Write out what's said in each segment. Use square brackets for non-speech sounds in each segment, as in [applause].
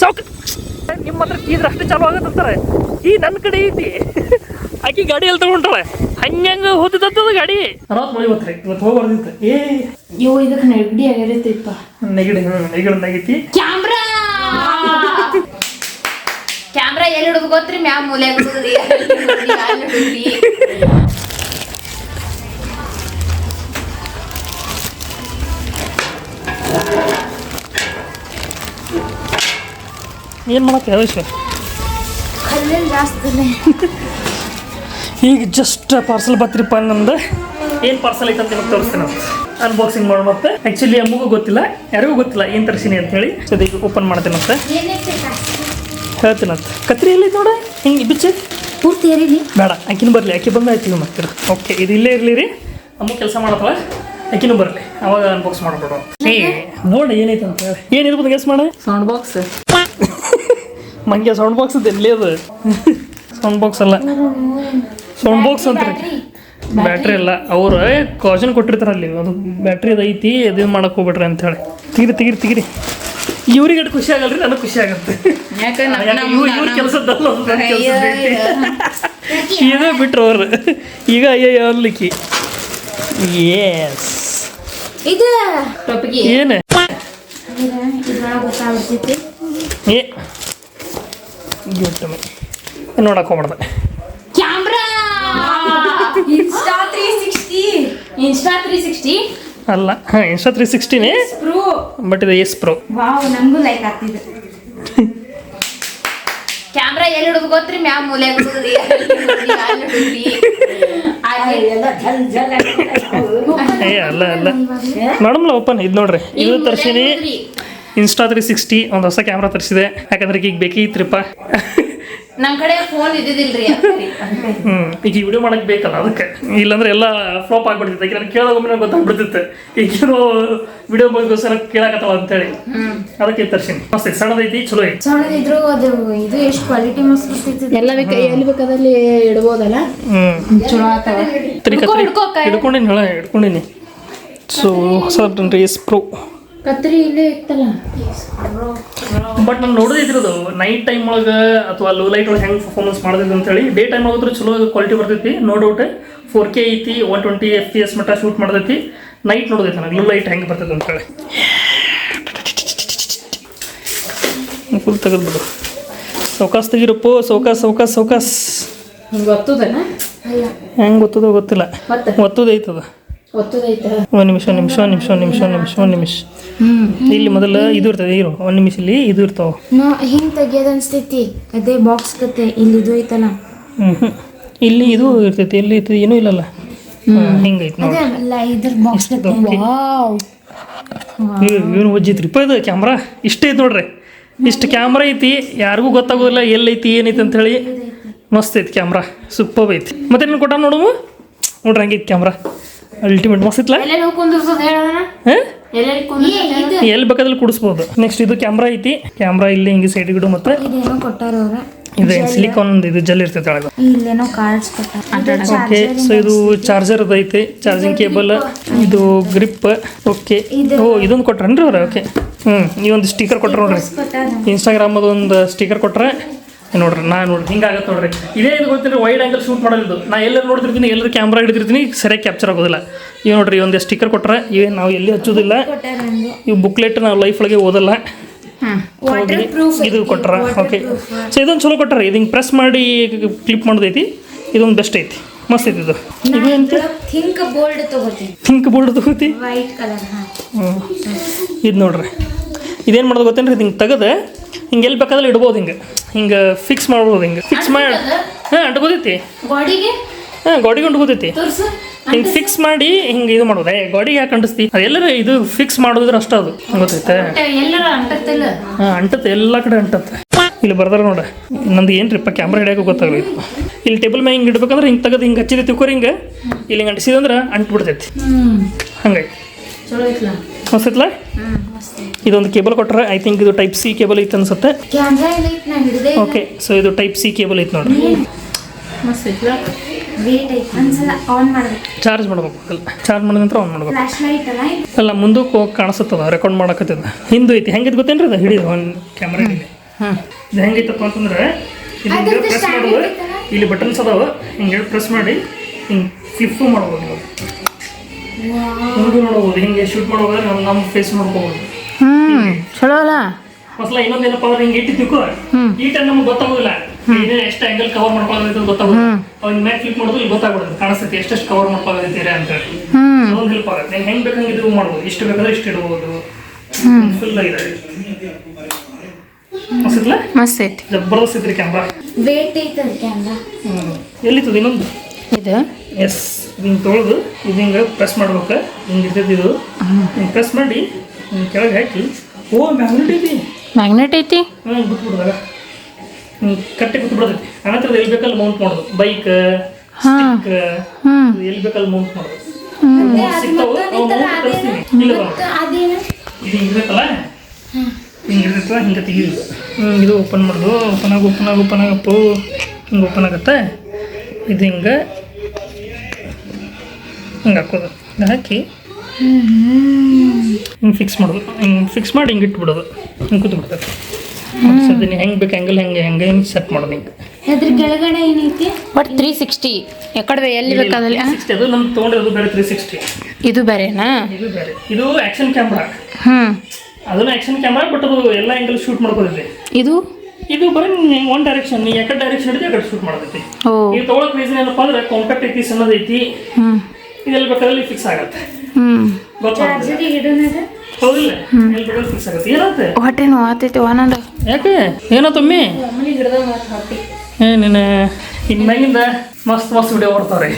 ಸಾವ್ಕ ನಿಮ್ಮ ಹತ್ರ ಕೀದ್ರೆ ಅಷ್ಟೇ ಚಾಲು ಆಗತ್ತಂತಾರೆ ಈ ನನ್ನ ಕಡೆ ಐತಿ. ಆಕಿ ಗಾಡಿ ಎಲ್ಲಿ ತಗೊಂಡ್ರೆ? ಹಂಗಂಗ ಹೋದಿತ್ತದ ಗಾಡಿ. ಮಳೆ ಇವತ್ತು ಇವತ್ತು ಹೋಗ್ಬಾರ್ದಿತ್ತು. ಏ. ಇವು ಇದಕ್ಕೆ ನೆಗಡಿ ಆಗಿರತ್ತೈಪ ನೆಗಡಿ ಹ್ಞೂ ನೆಗಡಿ ಆಗೈತಿ. ಕ್ಯಾಮ್ರಾ! ಕ್ಯಾಮ್ರಾ ಎಲ್ಲಿ ಹಿಡಿದು ಗೊತ್ತ್ರಿ ಮ್ಯಾಮ್ ಮೂಲೆ ಏನು ಮಾಡಕ್ಕೆ ಯಾವ ವಿಷಯ? ಈಗ ಜಸ್ಟ್ ಪಾರ್ಸಲ್ ಬರ್ತೀರಿಪ್ಪ ನಮ್ದು. ಏನು ಪಾರ್ಸಲ್ ಐತೆ ಅಂತ ನಿಮಗೆ ತೋರಿಸ್ತೀನಿ ಅನ್ಬಾಕ್ಸಿಂಗ್ ಮಾಡೋ ಮತ್ತೆ. ಆ್ಯಕ್ಚುಲಿ ಅಮ್ಮಗೂ ಗೊತ್ತಿಲ್ಲ ಯಾರಿಗೂ ಗೊತ್ತಿಲ್ಲ ಏನು ತರಿಸಿನಿ ಅಂತ ಹೇಳಿ. ಈಗ ಓಪನ್ ಹೇಳ್ತೀನಿ ಅಂತ ಕತ್ರಿ ಎಲ್ಲಿ ನೋಡ? ಹಿಂಗೆ ಬಿಚ್ಚಿ? ಪೂರ್ತಿ ಏರಿಲಿ ಬೇಡ ಆಕಿನ ಬರಲಿ ಆಕೆ ಬಂದು ಆಯ್ತು ಮತ್ತೆ. ಓಕೆ ಇದು ಇಲ್ಲೇ ಇರಲಿ ರೀ. ಅಮ್ಮ ಕೆಲಸ ಮಾಡತ್ತವ? ಆಕಿನೂ ಬರಲಿ. ಅವಾಗ ಅನ್ಬಾಕ್ಸ್ ಮಾಡ್ಬಿಡು ಏ ನೋಡಿ ಏನೈತೆ ಅಂತ ಹೇಳಿ. ಏನಿರ್ಬೋದು ಗೆಸ್ ಮಾಡ. ಸೌಂಡ್ ಬಾಕ್ಸ್ ಮಂಗೆ ಸೌಂಡ್ ಬಾಕ್ಸ್ ಎಲ್ಲಿ ಅದು? ಸೌಂಡ್ ಬಾಕ್ಸ್ ಅಲ್ಲ. ಸೌಂಡ್ ಬಾಕ್ಸ್ ಅಂತ ಬ್ಯಾಟ್ರಿ ಇಲ್ಲ ಅವ್ರು ಕಾಶನ್ ಕೊಟ್ಟಿರ್ತಾರೆ ಅಲ್ಲಿ. ಅದು ಬ್ಯಾಟ್ರಿ ಅದು ಐತಿ ಅದೇನು ಮಾಡಕ್ಕೆ ಹೋಗ್ಬಿಟ್ರಿ ಅಂತ ಹೇಳಿ. ತಿಗಿರಿ ತಿಗಿರಿ ತಿಗಿರಿ. ಇವ್ರಿಗೆ ಅಷ್ಟು ಖುಷಿ ಆಗಲ್ರಿ ನನಗೆ ಖುಷಿ ಆಗುತ್ತೆ. ಇವ್ರ ಕೆಲಸದ್ದಲ್ಲ ಇದೇ ಬಿಟ್ರು ಅವ್ರು. ಈಗ ಅಯ್ಯೋ ಅಲ್ಲಿಕ್ಕಿ ಎಸ್ ಇದು ಟಾಪಿಕ್ ಏನು? ಗೊತ್ತಾಗ್ಬಿಡ್ತೈತಿ ಏ ನೋಡಕ್ಕೆ ಹೋಗ್ಬಾರ್ದು. Camera! Insta three sixty Insta three sixty ಅಲ್ಲ ಹಾಂ ಇನ್ಸ್ಟಾ ತ್ರೀ ಸಿಕ್ಸ್ಟಿನೇ ಬಟ್ ಇದು ಎಸ್ ಪ್ರೋ ವಾವ್ ನಮಗೂ ಲೈಕ್ ಆಗ್ತಿದೆ. [laughs] ಕ್ಯಾಮ್ರಾ ಎಲ್ಲಿ ಹಿಡಿದು ಗೊತ್ತ್ರಿ? ಮ್ಯಾಮ್ ಮೂಲೆ ಏ ಅಲ್ಲ ಅಲ್ಲ ನೋಡಮ್ಲ ಓಪನ್ ಇದು ನೋಡ್ರಿ. ಇದು ತರ್ಸಿನಿ. ಇನ್ಸ್ಟಾ ತ್ರೀ ಸಿಕ್ಸ್ಟಿ ಒಂದು ಹೊಸ ಕ್ಯಾಮ್ರಾ ತರಿಸಿದೆ. ಯಾಕಂದ್ರೆ ಈಗ ಬೇಕಿತ್ರಿಪ್ಪ ನಮ್ ಕಡೆ ಫೋನ್ ಇದ್ದಿದ್ದಿಲ್ರಿ ಹ್ಞೂ ಈಗ ಈ ವಿಡಿಯೋ ಮಾಡಕ್ಕೆ ಬೇಕಲ್ಲ ಅದಕ್ಕೆ. ಇಲ್ಲಾಂದ್ರೆ ಎಲ್ಲ ಫ್ಲಾಪ್ ಆಗ್ಬಿಡ್ತಿತ್ತು. ಈಗ ನಾನು ಕೇಳೋಗೊಮ್ಮೆ ನಂಗೆ ಗೊತ್ತಾಗ್ಬಿಡ್ತಿತ್ತು. ಈಗೇನೋ ವಿಡಿಯೋ ಗೋಸ್ಕರ ಕೇಳಕತ್ತವ ಅಂತೇಳಿ. ಅದಕ್ಕೆ ತರ್ಸಿನಿ ಮಸ್ತ್ ಐತಿ ಸಣ್ಣದೈತಿ ಚಲೋ ಐತಿ ಸಣ್ಣದಿದ್ರು ಅದು ಇದು ಎಷ್ಟು ಕ್ವಾಲಿಟಿ ಮಸ್ತ್ ಬರ್ತಿತ್ತು ಎಲ್ಲ ಬೇಕ ಎಲ್ಲಿ ಬೇಕಾದಲ್ಲಿ ಇಡ್ಬೋದಲ್ಲ? ಹ್ಞೂ ಚಲೋ ಕತ್ರಿ ಹಿಡ್ಕೊಂಡಿನಿ ಹೇಳ ಹಿಡ್ಕೊಂಡಿನಿ. ಸೊ ಹೊಸ ಪ್ರೋ ಕತ್ರಿ ಇಲ್ಲೇ ಇತ್ತಲ್ಲ? ಬಟ್ ನಾನು ನೋಡೋದಿದ್ರದು ನೈಟ್ ಟೈಮ್ ಒಳಗೆ ಅಥವಾ ಲೋ ಲೈಟ್ ಒಳಗೆ ಹೆಂಗೆ ಪರ್ಫಾರ್ಮೆನ್ಸ್ ಮಾಡಿದ್ರು ಅಂತೇಳಿ. ಡೇ ಟೈಮ್ ಒಳಗೆ ಚಲೋ ಕ್ವಾಲಿಟಿ ಬರ್ತೈತಿ ನೋ ಡೌಟ್ ಫೋರ್ ಕೆ ಐತಿ one twenty F P S ಮಟ್ಟ ಶೂಟ್ ಮಾಡ್ತೈತಿ. ನೈಟ್ ನೋಡೋದೈತೆ ನನಗೆ ಲೋ ಲೈಟ್ ಹೆಂಗೆ ಬರ್ತೈತೆ ಅಂತೇಳಿ ಫುಲ್ ತೆಗೆದ್ಬಿಡು ಸೌಕಾಸ್ ತೆಗಿರಪ್ಪು ಸೌಕಾಸ್ ಸೌಕಾಸ್ ಸೌಕಾಸ್. ಹಿಂಗೆ ಒತ್ತುದನ ಹೆಂಗೆ ಗೊತ್ತದೋ ಗೊತ್ತಿಲ್ಲ. ಒತ್ತದೈತದ ಒತ್ತುದೈತ ಒಂದು ನಿಮಿಷ ಒಂದು ನಿಮಿಷ ಒಂದು ನಿಮಿಷ ಒಂದು ನಿಮಿಷ ಒಂದು ನಿಮಿಷ ಒಂದು ನಿಮಿಷ. ಇಲ್ಲಿ ಮೊದಲು ಇದು ಇರ್ತದೆ ಇರು. ಒಂದು ನಿಮಿಷ ಇಲ್ಲಿ ಇದು ಇರ್ತಾವ. ನಾ ಹಿಂಗ್ ತೆಗಿಯೋದ್ ಅನ್ಸ್ತೈತಿ? ಅದೇ ಬಾಕ್ಸ್ ಕತೆ ಇಲ್ಲಿ ಇದು ಐತಲ್ಲ. ಇಲ್ಲಿ ಇದು ಇರ್ತೈತಿ ಇಲ್ಲಿ ಇರ್ತದೆ ಏನೂ ಇಲ್ಲಲ್ಲ. ಹಿಂಗೈತಿ ನೋಡಿ. ಅಲ್ಲ ಇದ್ರ ಬಾಕ್ಸ್ ಕತೆ ವಾವ್ ಏನು ಒಜ್ಜಿತ್ರಿಪ್ಪ ಇದು ಕ್ಯಾಮ್ರಾ ಇಷ್ಟ ಐತಿ ನೋಡ್ರಿ. ಇಷ್ಟು ಕ್ಯಾಮ್ರಾ ಐತಿ ಯಾರಿಗೂ ಗೊತ್ತಾಗೋದಿಲ್ಲ ಎಲ್ಲೈತಿ ಏನೈತಿ ಅಂತ ಹೇಳಿ. ಮಸ್ತ್ ಐತಿ ಕ್ಯಾಮ್ರಾ ಸೂಪರ್ ಐತಿ. ಮತ್ತೆ ನೀನು ಕೊಟ್ಟ ನೋಡು ನೋಡ್ರಿ ಹಂಗೈತಿ ಕ್ಯಾಮ್ರಾ ಅಲ್ಟಿಮೇಟ್ ಮಸ್ತ್ ಇತ್ತಲ್ಲ? ಎಲ್ಲಿ ಬೇಕಾದಲ್ಲಿ ಕುಡಿಸ್ಬೋದು. ನೆಕ್ಸ್ಟ್ ಇದು ಕ್ಯಾಮ್ರಾ ಐತಿ. ಕ್ಯಾಮ್ರಾ ಇಲ್ಲಿ ಹಿಂಗೆ ಸೈಡ್ ಗಿಡ ಮತ್ತೆ ಇದು ಸಿಲಿಕಾನ್ ಇದು ಜೆಲ್ ಇರ್ತೈತೆ ಒಳಗೆ. ಇಲ್ಲೇನೋ ಕಾರ್ಡ್ಸ್ ಓಕೆ ಸೊ ಇದು ಚಾರ್ಜರ್ ಐತಿ. ಚಾರ್ಜಿಂಗ್ ಕೇಬಲ್ ಇದು ಗ್ರಿಪ್ ಓಕೆ ಓ ಇದೊಂದು ಕೊಟ್ರನ್ರಿ ಅವ್ರ? ಓಕೆ ಹ್ಞೂ ಈ ಒಂದು ಸ್ಟಿಕರ್ ಕೊಟ್ರ ನೋಡ್ರಿ. ಇನ್ಸ್ಟಾಗ್ರಾಮ್ ಇನ್ಸ್ಟಾಗ್ರಾಮ್ ಒಂದು ಸ್ಟಿಕರ್ ಕೊಟ್ರೆ ನೋಡ್ರಿ ನಾ ನೋಡ್ರಿ ಹಿಂಗಾಗತ್ತೆ ನೋಡ್ರಿ. ಇದೇ ಇದು ಗೊತ್ತಿರಿ ವೈಡ್ ಆ್ಯಂಗಲ್ ಶೂಟ್ ಮಾಡೋದು ನಾ ಎಲ್ಲರೂ ನೋಡ್ತಿರ್ತೀನಿ ಎಲ್ಲರೂ ಕ್ಯಾಮ್ರಾ ಹಿಡಿದಿರ್ತೀನಿ ಸರಿಯಾಗಿ ಕ್ಯಾಪ್ಚರ್ ಆಗೋದಿಲ್ಲ. ಇವು ನೋಡ್ರಿ ಒಂದು ಸ್ಟಿಕ್ಕರ್ ಕೊಟ್ಟರೆ ಇವೇನು ನಾವು ಎಲ್ಲಿ ಹಚ್ಚೋದಿಲ್ಲ. ಕೊಟ್ಟಾರ ಇವು ಬುಕ್ಲೆಟ್ ನಾವು ಲೈಫ್ ಒಳಗೆ ಓದಲ್ಲ. ಇದು ಕೊಟ್ರ ಓಕೆ ಸೊ ಇದೊಂದು ಚಲೋ ಕೊಟ್ಟರೆ ಇದು ಹಿಂಗೆ ಪ್ರೆಸ್ ಮಾಡಿ ಕ್ಲಿಪ್ ಮಾಡೋದೈತಿ ಇದೊಂದು ಬೆಸ್ಟ್ ಐತಿ. ಮಸ್ತ್ ಐತಿ ಇದು. ಥಿಂಕ್ ಬೋಲ್ಡ್ ತಗೋತೀನಿ. ಬೋರ್ಡ್ ತಗೋತಿ? ವೈಟ್ ಕಲರ್ ಹಾ. ಹ್ಞೂ ಇದು ನೋಡ್ರಿ. ಇದೇನು ಮಾಡೋದು ಗೊತ್ತೇನ್ರಿ ಇದು ಹಿಂಗೆ ತೆಗೆದು ಹಿಂಗೆ ಎಲ್ಲಿ ಬೇಕಾದ್ರೆ ಇಡ್ಬೋದು ಹಿಂಗೆ. ಹಿಂಗೆ ಫಿಕ್ಸ್ ಮಾಡ್ಬೋದು ಹಿಂಗೆ. ಫಿಕ್ಸ್ ಮಾಡಿ ಹಾಂ ಅಂಟ್ಕೋತೈತಿ ಹಾಂ ಗೋಡಿಗೆ ಅಂಟ್ಕೋತೈತಿ ಹಿಂಗೆ ಫಿಕ್ಸ್ ಮಾಡಿ ಹಿಂಗೆ ಇದು ಮಾಡೋದು. ಏ ಗೋಡಿಗೆ ಯಾಕೆ ಅಂಟಿಸ್ತಿ? ಅದೆಲ್ಲರ ಇದು ಫಿಕ್ಸ್ ಮಾಡೋದ್ರ ಅಷ್ಟ ಅದು. ಗೊತ್ತೈತೆ ಹಾಂ ಅಂಟತ್ತೆ ಎಲ್ಲ ಕಡೆ ಅಂಟತ್ತೆ. ಇಲ್ಲಿ ಬರ್ದಾರ ನೋಡ. ನಂದು ಏನ್ರಿಪ್ಪ ಕ್ಯಾಮ್ರಾ ಹಿಡಿಯೋಕೆ ಗೊತ್ತಾಗಲಿ ಇಲ್ಲಿ ಟೇಬಲ್ ಮ್ಯಾಗ ಹಿಂಗೆ ಇಡ್ಬೇಕಂದ್ರೆ ಹಿಂಗೆ ತೆಗೆದು ಹಿಂಗೆ ಹಚ್ಚಿದೆ ತಿಳ್ಕೊರಿ ಹಿಂಗೆ. ಇಲ್ಲಿ ಹಿಂಗೆ ಅಂಟಿಸಿದಂದ್ರೆ ಅಂಟ್ಬಿಡ್ತೈತಿ ಐತ್ಲಾ? ಮಸ್ತೈತ್ಲ ಇದೊಂದು ಕೇಬಲ್ ಕೊಟ್ಟರೆ ಐ ಥಿಂಕ್ ಇದು ಟೈಪ್ ಸಿ ಕೇಬಲ್ ಐತೆ ಅನ್ಸುತ್ತೆ. ಓಕೆ ಸೊ ಇದು ಟೈಪ್ ಸಿ ಕೇಬಲ್ ಐತೆ ನೋಡ್ರಿ. ಚಾರ್ಜ್ ಮಾಡ್ಬೇಕು. ಅಲ್ಲ ಚಾರ್ಜ್ ಮಾಡಿದ ನಂತರ ಆನ್ ಮಾಡ್ಬೇಕು. ಅಲ್ಲ ಮುಂದಕ್ಕೆ ಹೋಗಿ ಕಾಣಿಸುತ್ತದ ರೆಕಾರ್ಡ್ ಮಾಡಕತ್ತದ. ಹಿಂದೂ ಐತಿ. ಹೆಂಗೈತಿ ಗೊತ್ತೇನ್ರಿ ಅದು ಹಿಡಿದು ಒಂದು ಕ್ಯಾಮ್ರಾ ಇಲ್ಲಿ ಇದು ಹೆಂಗೈತಪ್ಪ ಅಂತಂದ್ರೆ ಇಲ್ಲಿ ಹಿಂಗೆ ಪ್ರೆಸ್ ಮಾಡೋದು. ಇಲ್ಲಿ ಬಟನ್ಸ್ ಅದಾವ. ಹಿಂಗೆ ಪ್ರೆಸ್ ಮಾಡಿ ಹಿಂಗೆ ಫ್ಲಿಪ್ಪು ಮಾಡ್ಬೋದು ಹಿಂಗೂ ನೋಡ್ಬೋದು ಹಿಂಗೆ ಶೂಟ್ ಮಾಡೋದ್ರೆ ನಮ್ಮ ನಮ್ಮ ಫೇಸ್ ನೋಡ್ಕೋಬೋದು ಹ್ಮ್ ಚಲೋ ಅಲ್ಲ? ಮಸಲ ಇನ್ನೊಂದು ಏನಪ್ಪ ಅಂದ್ರೆ ಹಿಂಗೆ ಇಟ್ಟಿದ್ದಕ್ಕೂ ಈ ಟೈಮ್ ನಮ್ಗೆ ಗೊತ್ತಾಗೋದಿಲ್ಲ. ಇದೇ ಎಷ್ಟು ಆಂಗಲ್ ಕವರ್ ಮಾಡ್ಕೊಳ್ಳೋದು ಗೊತ್ತಾಗೋದು ಅವ್ನ ಮ್ಯಾಕ್ ಕ್ಲಿಕ್ ಮಾಡೋದು ಇಲ್ಲಿ ಗೊತ್ತಾಗ್ಬಿಡುತ್ತೆ ಕಾಣಿಸ್ತೈತಿ ಎಷ್ಟೆಷ್ಟು ಕವರ್ ಮಾಡ್ಕೊಳ್ಳೋದಿದ್ದೀರಾ ಅಂತ ಹೇಳಿ. ಹ್ಮ್. ಅದೊಂದು ಹೆಲ್ಪ್ ಆಗುತ್ತೆ. ನೀವು ಹೆಂಗೆ ಬೇಕಂಗೆ ಇದು ಮಾಡ್ಬೋದು. ಇಷ್ಟು ಬೇಕಾದ್ರೆ ಇಷ್ಟು ಇಡ್ಬೋದು. ಫುಲ್ ಆಗಿದೆ. ಅನ್ಸುತ್ತಲ್ಲ ಮಸ್ತ್ ಐತಿ. ಜಬರ್ದಸ್ತ್ ಐತ್ರಿ ಕ್ಯಾಮ್ರಾ ವೇಟ್ ಐತದ ಕ್ಯಾಮ್ರಾ ಎಲ್ಲಿತ್ತದ ಇನ್ನೊಂದು? ಇದು. ಎಸ್ ಹಿಂಗೆ ತೊಳೆದು ಇದು ಹಿಂಗೆ ಪ್ರೆಸ್ ಮಾಡ್ಬೇಕು. ಹಿಂಗೆ ಇರ್ತೈತಿ ಇದು. ಹಿಂಗೆ ಪ್ರೆಸ್ ಮಾಡಿ ಹಿಂಗೆ ಕೆಳಗೆ ಹಾಕಿ. ಓ ಮ್ಯಾಗ್ನೆಟ್ ಐತಿ. ಮ್ಯಾಗ್ನೆಟ್ ಐತಿ? ಹ್ಞೂ ಬಿಟ್ಬಿಡ್ದಾಗ. ಹಿಂಗೆ ಕಟ್ಟಿ ಬಿಟ್ಬಿಡ್ತೈತಿ. ಅನಂತರ ಎಲ್ಲಿ ಬೇಕಲ್ಲಿ ಮೌಂಟ್ ಮಾಡೋದು. ಬೈಕ್ ಸ್ಟಿಕ್ ಹ್ಮ್. ಎಲ್ಲಿ ಬೇಕಲ್ಲಿ ಮೌಂಟ್ ಮಾಡೋದು. ಸಿಗ್ತಾವು ಅವು ಮೌಂಟ್ ಇಲ್ಲ ಇದು ಹಿಂಗಿರುತ್ತಲ್ಲ ಹಿಂಗೆ ಇರ್ತೈತಲ್ಲ ಹಿಂಗೆ ಹ್ಞೂ ಇದು ಓಪನ್ ಮಾಡೋದು. ಓಪನ್ ಆಗಿ ಓಪನ್ ಆಗಿ ಓಪನ್ ಆಗಪ್ಪು ಹಿಂಗೆ ಓಪನ್ ಆಗುತ್ತೆ. ಇದು ಹಿಂಗೆ ಹಿಂಗೆ ಹಾಕೋದು ಹಿಂಗೆ ಹಾಕಿ. ಹಿಂಗೆ ಫಿಕ್ಸ್ ಮಾಡೋದು ಹಿಂಗೆ ಫಿಕ್ಸ್ ಮಾಡಿ ಹಿಂಗೆ ಇಟ್ಬಿಡೋದು. ಹಿಂಗೆ ಕೂತ್ ಬಿಡ್ತಾರೆ ಸದ್ಯ ಹೆಂಗೆ ಬೇಕು ಆ್ಯಂಗಲ್ ಹೆಂಗೆ ಹೆಂಗೆ ಹಿಂಗೆ ಸೆಟ್ ಮಾಡೋದು ಹಿಂಗೆ ಅದ್ರ ಕೆಳಗಡೆ ಏನೈತಿ? ಬಟ್ ತ್ರೀ ಸಿಕ್ಸ್ಟಿ ಯಾಕಡೆ ಎಲ್ಲಿ ಬೇಕಾದಲ್ಲಿ? ಸಿಕ್ಸ್ಟಿ ಅದು ನಮ್ಮ ತೊಗೊಂಡಿರೋದು ಬೇರೆ ತ್ರೀ ಸಿಕ್ಸ್ಟಿ ಇದು ಬೇರೆನಾ? ಇದು ಬೇರೆ. ಇದು ಆ್ಯಕ್ಷನ್ ಕ್ಯಾಮ್ರಾ ಹ್ಮ್. ಅದನ್ನು ಆ್ಯಕ್ಷನ್ ಕ್ಯಾಮ್ರಾ ಬಟ್ ಅದು ಎಲ್ಲ ಆ್ಯಂಗಲ್ ಶೂಟ್ ಮಾಡ್ಕೊತೈತಿ ಇದು? ಇದು ಬರೀ ಒನ್ ಡೈರೆಕ್ಷನ್ ನೀ ಯಾಕಡೆ ಡೈರೆಕ್ಷನ್ ಹಿಡಿದು ಯಾಕಡೆ ಶೂಟ್ ಮಾಡತೈತಿ ಓ. ಈಗ ತೊಗೊಳಕ್ ರೀಸನ್ ಏನಪ್ಪ ಅಂದ್ರೆ ಕಾಂಪ್ಯಾಕ್ಟ್ ಐತಿ ಸಣ್ಣದೈತಿ. ಹ್ಮ್. ಇದೆಲ್ಲ ಬೇಕಾದ್ರೆ ಫಿಕ್ಸ್ ಆಗುತ್ತೆ. ಹ್ಮ್. ನೋವು ಆತೈತಿ ಆನಂದ ಯಾಕೆ? ಏನೋ ಮಮ್ಮಿ ಹಿಡ್ದ ಮಾತು ಹೊಟ್ಟಿ. ಏ ನೀನು ಇನ್ ಮ್ಯಾಗಿಂದ ಮಸ್ತ್ ಮಸ್ತ್ ವಿಡಿಯೋ ಬರ್ತಾವ್ರಿ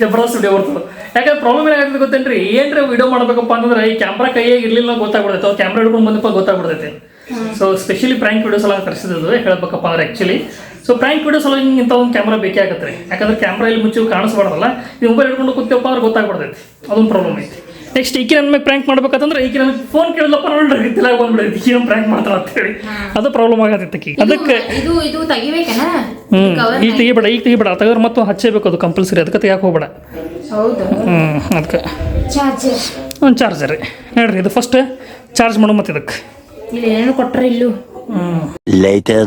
ಜಬರ್ದಸ್ತ್ ವಿಡಿಯೋ ಬರ್ತಾವ ಯಾಕಂದ್ರೆ ಪ್ರಾಬ್ಲಮ್ ಏನಾಗುತ್ತೆ ಗೊತ್ತೇನ್ರಿ? ಏನ್ರಿ ವಿಡಿಯೋ ಮಾಡ್ಬೇಕಪ್ಪ ಅಂತಂದ್ರೆ ಈ ಕ್ಯಾಮ್ರಾ ಕೈಯಾಗಿ ಇರ್ಲಿಲ್ಲ ಗೊತ್ತಾಗ್ಬಿಡುತ್ತೆ. ಅವ್ರು ಕ್ಯಾಮ್ರಾ ಹಿಡ್ಕೊಂಡು ಬಂದಪ್ಪ ಗೊತ್ತಾಗ್ಬಿಡ್ತೈತೆ. ಸೊ ಸ್ಪೆಷಲಿ ಪ್ರ್ಯಾಂಕ್ ವಿಡಿಯೋಸ್ ಎಲ್ಲ ತರಿಸಿದ್ದು ಹೇಳ್ಬೇಕಪ್ಪ ಅಂದ್ರೆ ಆ್ಯಕ್ಚುಲಿ ಸೊ ಪ್ರ್ಯಾಂಕ್ ವೀಡಿಯೋ ಎಲ್ಲ ಇಂಥ ಒಂದು ಕ್ಯಾಮ್ರಾ ಬೇಕೇ ಆಗತ್ತೆ ರೀ. ಯಾಕಂದ್ರೆ ಕ್ಯಾಮ್ರಾ ಇಲ್ಲಿ ಮುಚ್ಚಿ ಕಾಣಿಸ್ಬಾರ್ದಲ್ಲ ನೀವು ಮೊಬೈಲ್ ಹಿಡ್ಕೊಂಡು ಕೂತೇವಪ್ಪ ಅಂದ್ರೆ ಗೊತ್ತಾಗ್ಬಿಡ್ತೈತಿ. ಅದೊಂದು ಪ್ರಾಬ್ಲಮ್ ಐತಿ. ನೆಕ್ಸ್ಟ್ ಈಕೆ ನನ್ನ ಮೇಲೆ ಪ್ರ್ಯಾಂಕ್ ಮಾಡ್ಬೇಕಂತಂದ್ರೆ ಈಕೆ ನನಗೆ ಫೋನ್ ಕೇಳಿದಪ್ಪ ನೋಡ್ರಿ ತಿಲಾಗ ಬಂದ್ಬಿಡೈತಿ ಏನು ಪ್ರ್ಯಾಂಕ್ ಮಾಡ್ತಾರೆ ಅಂತ ಹೇಳಿ. ಅದು ಪ್ರಾಬ್ಲಮ್ ಆಗತ್ತೈತಿ ಆಕಿಗೆ. ಅದಕ್ಕೆ ಇದು ಇದು ತೆಗಿಬೇಕನ? ಈಗ ತೆಗಿಬೇಡ ಈಗ ತೆಗಿಬೇಡ. ತೆಗೆದ್ರೆ ಮತ್ತು ಹಚ್ಚಬೇಕು ಅದು ಕಂಪಲ್ಸರಿ ಅದಕ್ಕೆ ತೆಗಿಯಾಕೆ ಹೋಗ್ಬೇಡ. ಹೌದು? ಹ್ಮ್ ಅದಕ್ಕೆ. ಚಾರ್ಜರ್ ಒಂದು ಚಾರ್ಜರ್ ರೀ. ನೋಡ್ರಿ ಇದು ಫಸ್ಟ್ ಚಾರ್ಜ್ ಮಾಡು ಮತ್ತೆ ಇದಕ್ಕೆ ಇಲ್ಲಿ ಏನು ಕೊಟ್ಟರೆ ಇಲ್ಲು? ಹ್ಮ್.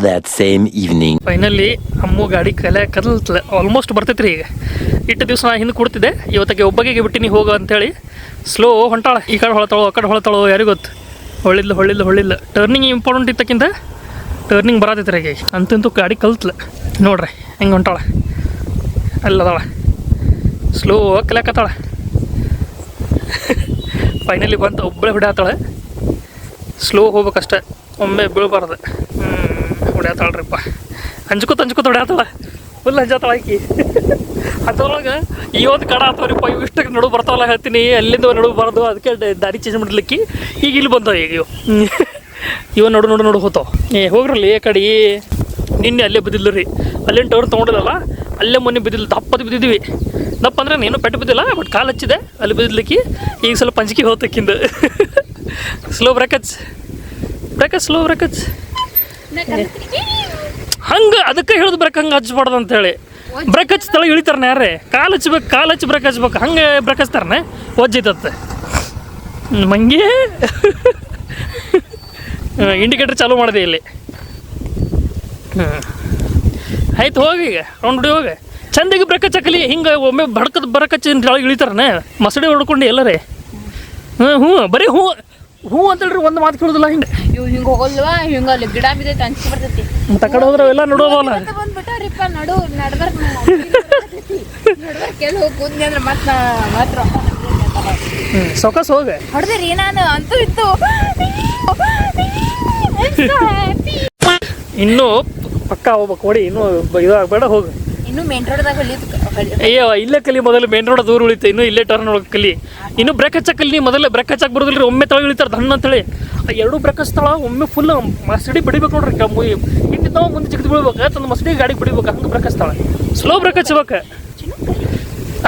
That same evening. ಫೈನಲಿ ಅಮ್ಮು ಗಾಡಿ ಕಲೆ ಕದಲ್ತಲೆ ಆಲ್ಮೋಸ್ಟ್ ಬರ್ತೈತ್ರಿ ಈಗ. ಇಟ್ಟು ದಿವಸ ನಾ ಹಿಂದೆ ಕೊಡ್ತಿದ್ದೆ. ಇವತ್ತಿಗೆ ಒಬ್ಬಗೆ ಬಿಟ್ಟಿನಿ ಹೋಗು ಅಂತೇಳಿ. ಸ್ಲೋ ಹೊಂಟಾಳ. ಈ ಕಡೆ ಹೊಳತಾಳೋ, ಆ ಕಡೆ ಹೊಳತಾಳೋ, ಯಾರಿಗೂ ಗೊತ್ತು? ಹೊಳ್ಳಿಲ್ಲ ಹೊಳ್ಳಿಲ್ಲ ಹೊಳ್ಳಿಲ್ಲ ಟರ್ನಿಂಗ್ ಇಂಪಾರ್ಟೆಂಟ್ ಇತ್ತಕ್ಕಿಂತ ಟರ್ನಿಂಗ್ ಬರತೈತ್ರಿ ಈಗ. ಅಂತಂತೂ ಗಾಡಿ ಕಲ್ತ್ಲ. ನೋಡ್ರಿ, ಹೆಂಗೆ ಹೊಂಟಾಳ. ಅಲ್ಲದಾಳ ಸ್ಲೋ ಕಲಿಯಾಕತ್ತಾಳ. ಫೈನಲಿ [laughs] ಬಂತು ಒಬ್ಬಳೆ ಹೊಡ್ಯಾತಾಳೆ. ಸ್ಲೋ ಹೋಗ್ಬೇಕಷ್ಟೆ. ಒಮ್ಮೆ ಬೀಳ್ಬಾರ್ದು. ಹ್ಞೂ ಹೊಡ್ಯಾತಾಳ್ರಿಪ್ಪ. ಹಂಚ್ಕೊತ ಹಂಚ್ಕೊತ ಹೊಡ್ಯಾತಾಳ ಫುಲ್ ಹಂಜಾತಾಳ ಆಕಿ. ಅದ್ರೊಳಗೆ ಈ ಒಂದು ಕಡ ಆತವ್ರಿಪ್ಪ, ಇವು ಇಷ್ಟಕ್ಕೆ ನಡು ಬರ್ತಾವಲ್ಲ ಹೇಳ್ತೀನಿ. ಅಲ್ಲಿಂದ ನಡು ಬರೋದು, ಅದಕ್ಕೆ ದಾರಿ ಚೇಂಜ್ ಮಾಡ್ಲಿಕ್ಕೆ ಈಗ ಇಲ್ಲಿ ಬಂದವ ಈಗ ಇವು. ಇವ ನೋಡು ನೋಡು ನೋಡು ಹೋತಾವ. ಏ, ಹೋಗ್ರಲ್ಲ ಏ ಕಡೆ. ನಿನ್ನೆ ಅಲ್ಲೇ ಬಿದ್ದಿಲ್ಲ ರೀ. ಅಲ್ಲಿನ ಟವರ್ ತೊಗೊಂಡಿಲ್ಲಲ್ಲ, ಅಲ್ಲೇ ಮೊನ್ನೆ ಬಿದ್ದಿಲ್ಲ ದಪ್ಪದ ಬಿದ್ದಿದ್ವಿ. ದಪ್ಪ ಅಂದ್ರೆ ನೀನು ಪೆಟ್ಟು ಬಿದ್ದಿಲ್ಲ ಬಟ್ ಕಾಲು ಹಚ್ಚಿದೆ. ಅಲ್ಲಿ ಬಿದ್ದಿದ್ದಕ್ಕೆ ಈಗ ಸ್ವಲ್ಪ ಪಂಚಿಕೆ ಹೋತಕ್ಕಿಂದ. ಸ್ಲೋ ಬ್ರೇಕಚ್ ಬ್ರೇಕಚ್ ಸ್ಲೋ ಬ್ರೇಕಚ್ ಹಂಗೆ ಅದಕ್ಕೆ ಹೇಳುದು ಬ್ರೇಕ್ ಹಂಗೆ ಹಚ್ಬಾರ್ದು ಅಂತೇಳಿ ಬ್ರೇಕ್ ಹಚ್ಚಿ ತಲೆ ಇಳಿತಾರೆ ಯಾರೇ? ಕಾಲು ಹಚ್ಬೇಕು, ಕಾಲು ಹಚ್ಚಿ ಬ್ರೇಕ್ ಹಚ್ಬೇಕು. ಹಂಗೆ ಬ್ರೇಕ್ ಹಚ್ತಾರನೆ? ಒಜ್ಜೈತತ್ತೆ. ಮಂಗೆ. ಇಂಡಿಕೇಟರ್ ಚಾಲೂ ಮಾಡಿದೆ ಇಲ್ಲಿ. ಹ್ಞೂ ಆಯ್ತು, ಹೋಗಿ ಈಗ. ಹೊಡಿ ಹೋಗಿ. ಚಂದಾಗಿ ಬ್ರೇಕ್ ಹಚ್ಚಕಲಿ. ಹಿಂಗೆ ಒಮ್ಮೆ ಬಡ್ಕದ ಬ್ರೇಕ್ ಹಚ್ಚಿ ಕೆಳಗೆ ಇಳಿತಾರನೆ? ಮಸಡಿ ಹೊಡ್ಕೊಂಡು ಎಲ್ಲರೇ. ಹ್ಞೂ ಹ್ಞೂ ಬರೀ ಹ್ಞೂ ಹ್ಞೂ ಅಂತೇಳ್ರಿ ಒಂದು ಮಾತು ಕೇಳೋದಿಲ್ಲ ಹಿಂಗೆ. ಇವ್ ಹಿಂಗ ಹೋಗಲ್ವಾ? ಹಿಂಗ ಅಲ್ಲಿ ಗಿಡ ಬಿದ್ದೈತೆ ಅಂಚಿ ಬರ್ತೈತಿ. ಅಂತ ಕಡೆ ಹೋದ್ರೆ ಅವೆಲ್ಲ ನೋಡೋದಲ್ಲ ಬಂದ್ಬಿಟ್ಟಾರಿಪ್ಪ ನಡು ನಡ್ಬರ್ಕ್ ನಡ್ಬರ್ಕ್ ಕೆಲವು ಹೋಗಿ ಕೂದ್ನಿ ಅಂದ್ರೆ ಮತ್ತ ಮಾತ್ರ ಸೊಕಸ್ ಹೋಗ. ಹೊಡೆದ್ರಿ ನಾನು ಅಂತೂ ಇತ್ತು. [laughs] ಇನ್ನೂ ಪಕ್ಕ ಹೋಗ್ಬೇಕು ಹೊಡಿ ಇನ್ನೂ ಇದಾಗಬೇಡ ಹೋಗು. ಇನ್ನು ಮೇನ್ ರೋಡ್ದಾಗ ಹೊಲಿದ್ ಅಯ್ಯೋ ಇಲ್ಲೇ ಕಲಿ ಮೊದಲು ಮೇನ್ ರೋಡ್ ದೂರ ಉಳಿತು. ಇನ್ನು ಇಲ್ಲೇ ಟರ್ನ್ ಒಳಗೆ ಕಲಿ. ಇನ್ನು ಬ್ರೇಕ್ ಹಚ್ಚಕ್ಕಲ್ಲಿ ನೀ ಮೊದಲೇ ಬ್ರೇಕ್ ಹಚ್ಚಕ್ಕೆ ಬರೋದಿಲ್ಲ ಒಮ್ಮೆ ತಳ ಇಳಿತಾರೆ ದಣ್ಣ ಅಂತೇಳಿ ಆ ಎರಡು ಬ್ರೇಕ್ ಸ್ಥಳ ಒಮ್ಮೆ ಫುಲ್ ಮಸಡಿ ಬಡಿಬೇಕು ನೋಡ್ರಿ ಕಮ್ಮು ಹಿಂದೆ ನಾವು ಮುಂದೆ ಜಿಗಿದು ಬಿಡ್ಬೇಕು ತಂದು ಮಸಡಿ ಗಾಡಿ ಬಿಡಿಬೇಕು ಹಂಗೆ ಬ್ರೇಕ್ ಸ್ಥಳ ಸ್ಲೋ ಬ್ರೇಕ್ ಹಚ್ಚಬೇಕು.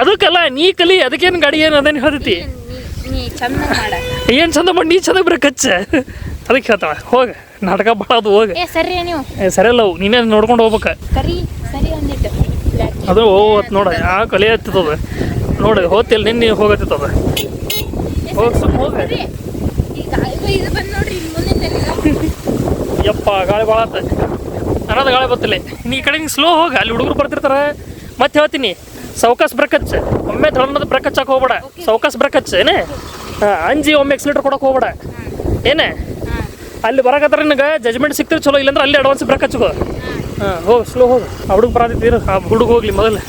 ಅದಕ್ಕಲ್ಲ ನೀ ಕಲಿ ಅದಕ್ಕೇನು ಗಾಡಿ ಏನು ಅದೇನು ಹೇಳ್ತೈತಿ ಮಾಡ. ಏನು ಚಂದ ಮಾಡಿ ನೀ ಚಂದ ಬ್ರೇಕ್ ಹಚ್ಚ. ಅದಕ್ಕೆ ಹೇಳ್ತಾಳ ಹೋಗ ನಾಟಕ ಭಾಳ ಅದು ಹೋಗ. ಸರಿ ನೀವು. ಸರಿ ಅಲ್ಲ ನೀನೇ ನೋಡ್ಕೊಂಡು ಹೋಗ್ಬೇಕು. ಸರಿ ಸರಿ ಒಂದಿಟ್ಟು ಅದು ಹೋತ್ ನೋಡ ಯಾವ ಕಲೆ ಹತ್ತದ ನೋಡಿ ಹೋತಿಲ್ ನಿನ್ನೆ ಹೋಗತ್ತಿತ್ತದ. ಹೋಗ್ ಸುಮ್ಮ ಯಪ್ಪ ಗಾಳಿ ಭಾಳ ಆತ. ಅನ್ನೋದು ಗಾಳಿ ಬತ್ತಿಲ್ಲ. ನೀ ಈ ಕಡೆ ಹಿಂಗೆ ಸ್ಲೋ ಹೋಗ ಅಲ್ಲಿ ಹುಡುಗರು ಬರ್ತಿರ್ತಾರೆ. ಮತ್ತೆ ಹೇಳ್ತೀನಿ ಸೌಕಾಸ್ ಬ್ರಕಚ್ ಒಮ್ಮೆ ತಳನದ ಬ್ರಕಚ್ ಹಾಕಿ ಹೋಗ್ಬೇಡ. ಸೌಕಾಸ್ ಬ್ರಕಚ್ ಏನೇ? ಹಾಂ ಅಂಜಿ ಒಮ್ಮೆ ಎಕ್ಸಿಲೇಟರ್ ಕೊಡಕ್ಕೆ ಹೋಗ್ಬೇಡ. ಏನೇ? ಅಲ್ಲಿ ಬರಕತ್ತಾರ ನಿನಗೆ ಜಜ್ಮೆಂಟ್ ಸಿಕ್ತಿರ್ ಚಲೋ ಇಲ್ಲಾಂದ್ರೆ ಅಲ್ಲಿ ಅಡ್ವಾನ್ಸ್ ಬ್ರೇಕ್ ಹಚ್ಕೋ ಹಾಂ, ಹೋಗಿ ಸ್ಲೋ ಹೋಗಿ. ಆ ಹುಡುಗ ಬರತ್ತಿದ್ದೀರ ಆ ಹುಡುಗ ಹೋಗ್ಲಿ ಮೊದಲು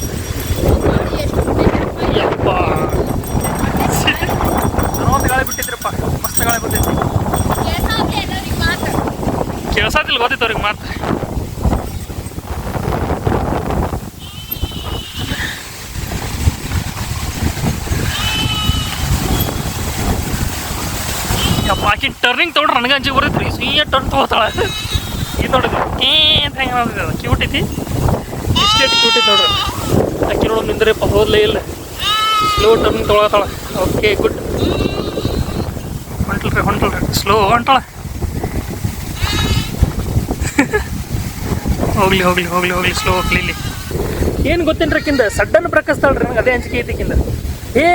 ಯಪ್ಪ. ಗಾಳಿ ಬಿಟ್ಟಿದ್ರಪ್ಪ ಮಸ್ತ್ ಗಾಳಿ ಬಿಟ್ಟೈತಿ ಕೇಳ್ಸಾತಿಲ್ಲ ಗೊತ್ತಿತ್ತು ಅವ್ರಿಗೆ ಮಾತು ಯಪ್ಪ, ಆಕಿ ಟರ್ನಿಂಗ್ ತೊಗೊಂಡ್ರೆ ನನಗೆ ಅಂಜಿಗೆ ಬರ್ತೈತ್ರಿ. ಸೀಯ ಟರ್ನ್ ತೊಗೋತಾಳ. ಇದು ನೋಡಿದ್ರು ಅಂತ ಹೆಂಗೆ ಮಾಡ್ತಿದ್ದೆ ಅದು ಕ್ಯೂಟ್ ಐತಿ. ಇಷ್ಟೇಟ್ ಕ್ಯೂಟ್ ಐತಿ ನೋಡ್ರಿ. ಅಕ್ಕಿ ನೋಡೋದು ನಿಂದ್ರಪ್ಪ ಹೋದ್ಲೇ ಇಲ್ಲ. ಸ್ಲೋ ಟರ್ನ್ ತೊಗೊಳತಾಳ ಓಕೆ ಗುಡ್ ಹೊಂಟಲ್ರಿ ಹೊಂಟಲ್ರಿ ಸ್ಲೋ ಹೊಂಟಳ [laughs] ಹೋಗ್ಲಿ ಹೋಗ್ಲಿ ಹೋಗ್ಲಿ ಹೋಗ್ಲಿ ಸ್ಲೋ ಹೋಗ್ಲಿ ಇಲ್ಲಿ. ಏನು ಗೊತ್ತೇನ್ರಿ ಆಕಿಂದ ಸಡ್ಡನ್ ಪ್ರಕಸ್ತಾಳ್ರಿ ನಂಗೆ ಅದೇ ಅಂಜಿಕೆ ಐತಿ ಕಿಂದ. ಏ,